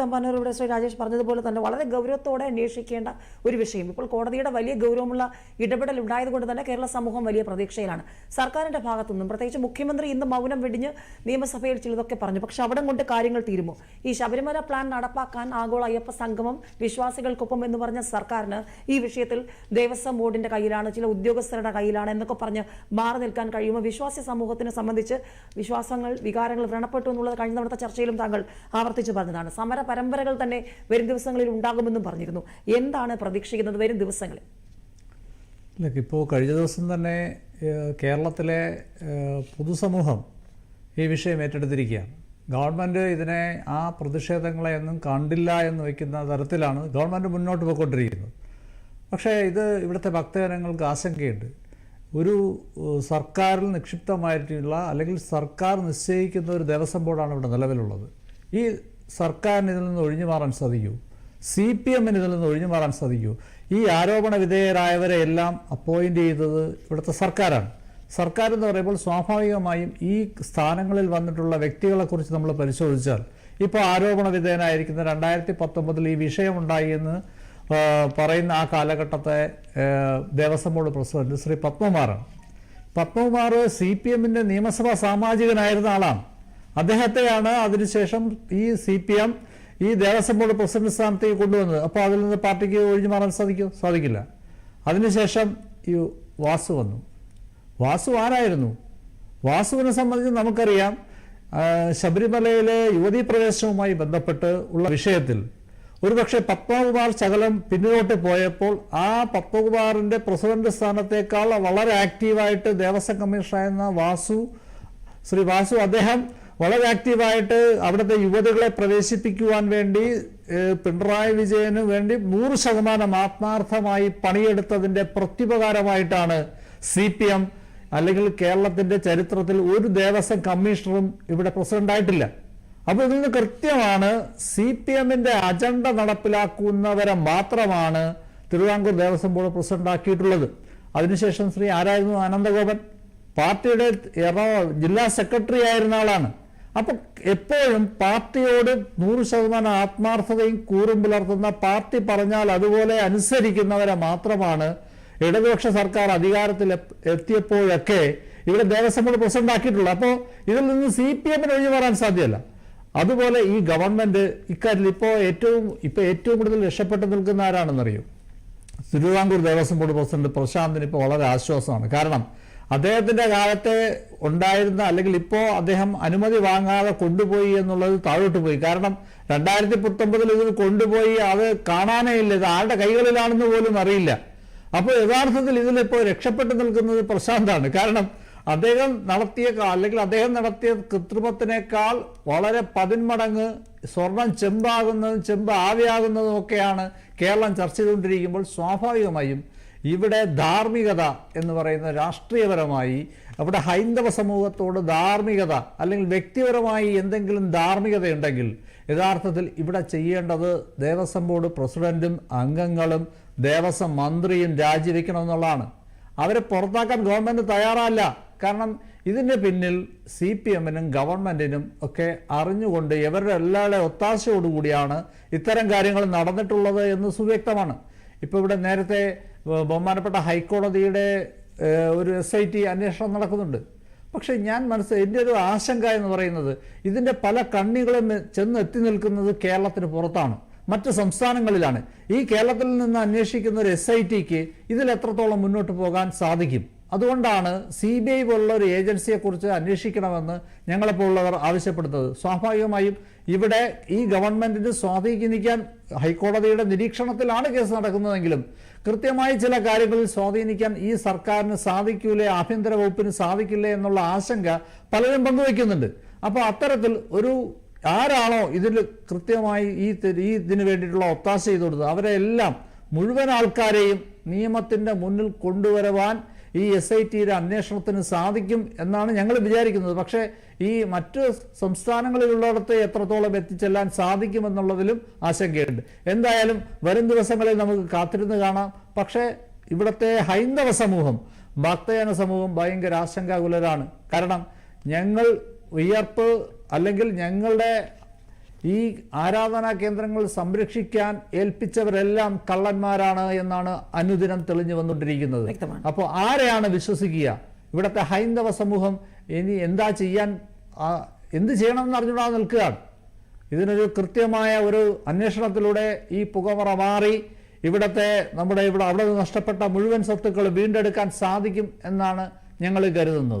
തമ്പാനൂർ ഇവിടെ ശ്രീ രാജേഷ് പറഞ്ഞതുപോലെ തന്നെ വളരെ ഗൗരവത്തോടെ അന്വേഷിക്കേണ്ട ഒരു വിഷയം. ഇപ്പോൾ കോടതിയുടെ വലിയ ഗൗരവമുള്ള ഇടപെടൽ ഉണ്ടായതുകൊണ്ട് തന്നെ കേരള സമൂഹം വലിയ പ്രതീക്ഷയിലാണ്. സർക്കാരിന്റെ ഭാഗത്തുനിന്നും പ്രത്യേകിച്ച് മുഖ്യമന്ത്രി ഇന്ന് മൗനം വെടിഞ്ഞ് നിയമസഭയിൽ ചിലതൊക്കെ പറഞ്ഞു. പക്ഷെ അവിടെ കൊണ്ട് കാര്യങ്ങൾ തീരുമോ? ഈ ശബരിമല പ്ലാൻ നടപ്പാക്കാൻ ആഗോള അയ്യപ്പ സംഗമം വിശ്വാസികൾക്കൊപ്പം എന്ന് പറഞ്ഞ സർക്കാരിന് ഈ വിഷയത്തിൽ ദേവസ്വം ബോർഡിന്റെ കയ്യിലാണ് ചില ഉദ്യോഗസ്ഥരുടെ കയ്യിലാണ് എന്നൊക്കെ പറഞ്ഞ് മാറി നിൽക്കാൻ കഴിയുമോ? വിശ്വാസി സമൂഹത്തിനെ സംബന്ധിച്ച് വിശ്വാസങ്ങൾ വികാരങ്ങൾ വ്രണപ്പെട്ടു എന്നുള്ളത് കഴിഞ്ഞ ചർച്ചയിലും താങ്കൾ ആവർത്തിച്ചു പറഞ്ഞതാണ്. സമര പരമ്പരകൾ തന്നെ വരും ദിവസങ്ങളിൽ ഉണ്ടാകുമെന്നും പറഞ്ഞിരുന്നു. എന്താണ് പ്രതീക്ഷിക്കുന്നത് വരും ദിവസങ്ങളിൽ? ഇപ്പോൾ കഴിഞ്ഞ ദിവസം തന്നെ കേരളത്തിലെ പൊതുസമൂഹം ഈ വിഷയം ഏറ്റെടുത്തിരിക്കുകയാണ്. ഗവൺമെന്റ് ഇതിനെ ആ പ്രതിഷേധങ്ങളെ ഒന്നും കണ്ടില്ല എന്ന് വയ്ക്കുന്ന തരത്തിലാണ് ഗവൺമെന്റ് മുന്നോട്ട് പോയിക്കൊണ്ടിരിക്കുന്നത്. പക്ഷേ ഇത് ഇവിടുത്തെ ഭക്തജനങ്ങൾക്ക് ആശങ്കയുണ്ട്. ഒരു സർക്കാരിൽ നിക്ഷിപ്തമായിട്ടുള്ള അല്ലെങ്കിൽ സർക്കാർ നിശ്ചയിക്കുന്ന ഒരു ദേവസ്വം ബോർഡാണ് ഇവിടെ നിലവിലുള്ളത്. ഈ സർക്കാരിന് ഇതിൽ നിന്ന് ഒഴിഞ്ഞു മാറാൻ സാധിക്കൂ. സി പി എമ്മിന് ഇതിൽ നിന്ന് ഒഴിഞ്ഞു മാറാൻ സാധിക്കൂ. ഈ ആരോപണ വിധേയരായവരെ എല്ലാം അപ്പോയിന്റ് ചെയ്തത് ഇവിടുത്തെ സർക്കാരാണ്. സർക്കാർ എന്ന് പറയുമ്പോൾ സ്വാഭാവികമായും ഈ സ്ഥാനങ്ങളിൽ വന്നിട്ടുള്ള വ്യക്തികളെക്കുറിച്ച് നമ്മൾ പരിശോധിച്ചാൽ ഇപ്പോൾ ആരോപണ വിധേയനായിരിക്കുന്ന രണ്ടായിരത്തി പത്തൊമ്പതിൽ ഈ വിഷയമുണ്ടായി എന്ന് പറയുന്ന ആ കാലഘട്ടത്തെ ദേവസ്വം ബോർഡ് പ്രസിഡന്റ് ശ്രീ പത്മകുമാറാണ്. പത്മകുമാർ സി പി എമ്മിന്റെ നിയമസഭാ സാമാജികനായിരുന്ന ആളാണ്. അദ്ദേഹത്തെയാണ് അതിനുശേഷം ഈ സി പി എം ഈ ദേവസ്വം ബോർഡ് പ്രസിഡന്റ് സ്ഥാനത്തേക്ക് കൊണ്ടുവന്നത്. അപ്പോൾ അതിൽ നിന്ന് പാർട്ടിക്ക് ഒഴിഞ്ഞു മാറാൻ സാധിക്കുമോ സാധിക്കില്ല. അതിനുശേഷം ഈ വാസു വന്നു. വാസു ആരായിരുന്നു? വാസുവിനെ സംബന്ധിച്ച് നമുക്കറിയാം ശബരിമലയിലെ യുവതീ പ്രവേശനവുമായി ബന്ധപ്പെട്ട് ഉള്ള വിഷയത്തിൽ ഒരുപക്ഷെ പത്മകുമാർ ശകലം പിന്നിലോട്ട് പോയപ്പോൾ ആ പത്മകുമാറിന്റെ പ്രസിഡന്റ് സ്ഥാനത്തേക്കാൾ വളരെ ആക്റ്റീവായിട്ട് ദേവസ്വം കമ്മീഷണറായിരുന്ന വാസു ശ്രീ വാസു അദ്ദേഹം വളരെ ആക്റ്റീവായിട്ട് അവിടുത്തെ യുവതികളെ പ്രവേശിപ്പിക്കുവാൻ വേണ്ടി പിണറായി വിജയന് വേണ്ടി നൂറ് ശതമാനം ആത്മാർത്ഥമായി പണിയെടുത്തതിന്റെ പ്രത്യുപകാരമായിട്ടാണ് സി പി എം അല്ലെങ്കിൽ കേരളത്തിന്റെ ചരിത്രത്തിൽ ഒരു ദേവസ്വം കമ്മീഷണറും ഇവിടെ പ്രസിഡന്റ് ആയിട്ടില്ല അപ്പോൾ ഇതിൽ നിന്ന് കൃത്യമാണ് സി പി എമ്മിന്റെ അജണ്ട നടപ്പിലാക്കുന്നവരെ മാത്രമാണ് തിരുവിതാംകൂർ ദേവസ്വം ബോർഡ് പ്രസിഡന്റ് ആക്കിയിട്ടുള്ളത് അതിനുശേഷം ശ്രീ ആരായിരുന്നു? ആനന്ദഗോപൻ പാർട്ടിയുടെ എറണാകുളം ജില്ലാ സെക്രട്ടറി ആയിരുന്ന ആളാണ്. അപ്പൊ എപ്പോഴും പാർട്ടിയോട് നൂറ് ശതമാനം ആത്മാർത്ഥതയും കൂറും പുലർത്തുന്ന പാർട്ടി പറഞ്ഞാൽ അതുപോലെ അനുസരിക്കുന്നവരെ മാത്രമാണ് ഇടതുപക്ഷ സർക്കാർ അധികാരത്തിൽ എത്തിയപ്പോഴൊക്കെ ഇവിടെ ദേവസ്വം ബോർഡ് പ്രസിഡന്റ് ആക്കിയിട്ടുള്ളത്. അപ്പോൾ ഇതിൽ നിന്ന് സി പി എമ്മിന് ഒഴിഞ്ഞു മാറാൻ സാധ്യമല്ല. അതുപോലെ ഈ ഗവൺമെന്റ് ഇക്കാര്യത്തിൽ ഇപ്പോൾ ഏറ്റവും ഇപ്പോൾ ഏറ്റവും കൂടുതൽ രക്ഷപ്പെട്ടു നിൽക്കുന്ന ആരാണെന്നറിയോ? തിരുവിതാംകൂർ ദേവസ്വം ബോർഡ് പ്രസിഡന്റ് പ്രശാന്തിന് ഇപ്പോൾ വളരെ ആശ്വാസമാണ്. കാരണം അദ്ദേഹത്തിന്റെ കാലത്തെ ഉണ്ടായിരുന്ന അല്ലെങ്കിൽ ഇപ്പോൾ അദ്ദേഹം അനുമതി വാങ്ങാതെ കൊണ്ടുപോയി എന്നുള്ളത് താഴോട്ട് പോയി. കാരണം രണ്ടായിരത്തി പത്തൊമ്പതിൽ ഇതിൽ കൊണ്ടുപോയി അത് കാണാനേ ഇല്ല. ഇത് ആരുടെ കൈകളിലാണെന്ന് പോലും അറിയില്ല. അപ്പോൾ യഥാർത്ഥത്തിൽ ഇതിലിപ്പോൾ രക്ഷപ്പെട്ടു നിൽക്കുന്നത് പ്രശാന്താണ്. കാരണം അദ്ദേഹം നടത്തിയ അല്ലെങ്കിൽ അദ്ദേഹം നടത്തിയ കൃത്രിമത്തിനേക്കാൾ വളരെ പതിന്മടങ്ങ് സ്വർണം ചെമ്പാകുന്നതും ചെമ്പ് ആവിയാകുന്നതും ഒക്കെയാണ് കേരളം ചർച്ച ചെയ്തുകൊണ്ടിരിക്കുമ്പോൾ സ്വാഭാവികമായും ഇവിടെ ധാർമ്മികത എന്ന് പറയുന്ന രാഷ്ട്രീയപരമായി അവിടെ ഹൈന്ദവ സമൂഹത്തോട് ധാർമ്മികത അല്ലെങ്കിൽ വ്യക്തിപരമായി എന്തെങ്കിലും ധാർമ്മികതയുണ്ടെങ്കിൽ യഥാർത്ഥത്തിൽ ഇവിടെ ചെയ്യേണ്ടത് ദേവസ്വം ബോർഡ് പ്രസിഡന്റും അംഗങ്ങളും ദേവസ്വം മന്ത്രിയും രാജിവെക്കണമെന്നുള്ളതാണ് അവരെ പുറത്താക്കാൻ ഗവൺമെന്റ് തയ്യാറല്ല. കാരണം ഇതിന്റെ പിന്നിൽ സി പി എമ്മിനും ഗവൺമെന്റിനും ഒക്കെ അറിഞ്ഞുകൊണ്ട് ഇവരുടെ എല്ലാവരുടെ ഒത്താശയോടുകൂടിയാണ് ഇത്തരം കാര്യങ്ങൾ നടന്നിട്ടുള്ളത് എന്ന് സുവ്യക്തമാണ്. ഇപ്പോൾ ഇവിടെ നേരത്തെ ബഹുമാനപ്പെട്ട ഹൈക്കോടതിയുടെ ഒരു എസ് ഐ ടി അന്വേഷണം നടക്കുന്നുണ്ട്. പക്ഷേ ഞാൻ മനസ്സ് എന്റെ ഒരു ആശങ്ക എന്ന് പറയുന്നത് ഇതിന്റെ പല കണ്ണികളും ചെന്ന് എത്തി നിൽക്കുന്നത് കേരളത്തിന് പുറത്താണ്. മറ്റ് സംസ്ഥാനങ്ങളിലാണ്. ഈ കേരളത്തിൽ നിന്ന് അന്വേഷിക്കുന്ന ഒരു എസ് ഐ ടിക്ക് ഇതിൽ എത്രത്തോളം മുന്നോട്ട് പോകാൻ സാധിക്കും? അതുകൊണ്ടാണ് സി ബി ഐ പോലുള്ള ഒരു ഏജൻസിയെക്കുറിച്ച് അന്വേഷിക്കണമെന്ന് ഞങ്ങളെപ്പോലുള്ളവർ ആവശ്യപ്പെടുന്നത്. സ്വാഭാവികമായും ഇവിടെ ഈ ഗവൺമെന്റിന് സ്വാധീനിക്കാൻ ഹൈക്കോടതിയുടെ നിരീക്ഷണത്തിലാണ് കേസ് നടക്കുന്നതെങ്കിലും കൃത്യമായി ചില കാര്യങ്ങളിൽ സ്വാധീനിക്കാൻ ഈ സർക്കാരിന് സാധിക്കൂലേ ആഭ്യന്തര വകുപ്പിന് സാധിക്കില്ലേ എന്നുള്ള ആശങ്ക പലരും പങ്കുവയ്ക്കുന്നുണ്ട്. അപ്പോൾ അത്തരത്തിൽ ഒരു ആരാണോ ഇതിൽ കൃത്യമായി ഈ ഈ ഇതിന് വേണ്ടിയിട്ടുള്ള ഒത്താശ ചെയ്തു കൊടുത്തത് അവരെല്ലാം മുഴുവൻ ആൾക്കാരെയും നിയമത്തിന്റെ മുന്നിൽ കൊണ്ടുവരുവാൻ ഈ എസ് ഐ ടിയുടെ അന്വേഷണത്തിന് സാധിക്കും എന്നാണ് ഞങ്ങൾ വിചാരിക്കുന്നത്. പക്ഷേ ഈ മറ്റ് സംസ്ഥാനങ്ങളിലുള്ളിടത്ത് എത്രത്തോളം എത്തിച്ചെല്ലാൻ സാധിക്കുമെന്നുള്ളതിലും ആശങ്കയുണ്ട്. എന്തായാലും വരും ദിവസങ്ങളിൽ നമുക്ക് കാത്തിരുന്ന് കാണാം. പക്ഷേ ഇവിടുത്തെ ഹൈന്ദവ സമൂഹം ഭക്തജന സമൂഹം ഭയങ്കര ആശങ്കാകുലരാണ്. കാരണം ഞങ്ങൾ ഉയർപ്പ് അല്ലെങ്കിൽ ഞങ്ങളുടെ ഈ ആരാധനാ കേന്ദ്രങ്ങൾ സംരക്ഷിക്കാൻ ഏൽപ്പിച്ചവരെല്ലാം കള്ളന്മാരാണ് എന്നാണ് അനുദിനം തെളിഞ്ഞു വന്നുകൊണ്ടിരിക്കുന്നത്. അപ്പോൾ ആരെയാണ് വിശ്വസിക്കുക? ഇവിടുത്തെ ഹൈന്ദവ സമൂഹം ഇനി എന്താ ചെയ്യാൻ എന്ത് ചെയ്യണമെന്ന് അറിഞ്ഞുകൂടാതെ നിൽക്കുകയാണ്. ഇതിനൊരു കൃത്യമായ ഒരു അന്വേഷണത്തിലൂടെ ഈ പുകമറ മാറി ഇവിടത്തെ നമ്മുടെ ഇവിടെ അവിടെ നിന്ന് നഷ്ടപ്പെട്ട മുഴുവൻ സ്വത്തുക്കൾ വീണ്ടെടുക്കാൻ സാധിക്കും എന്നാണ് ഞങ്ങൾ കരുതുന്നത്.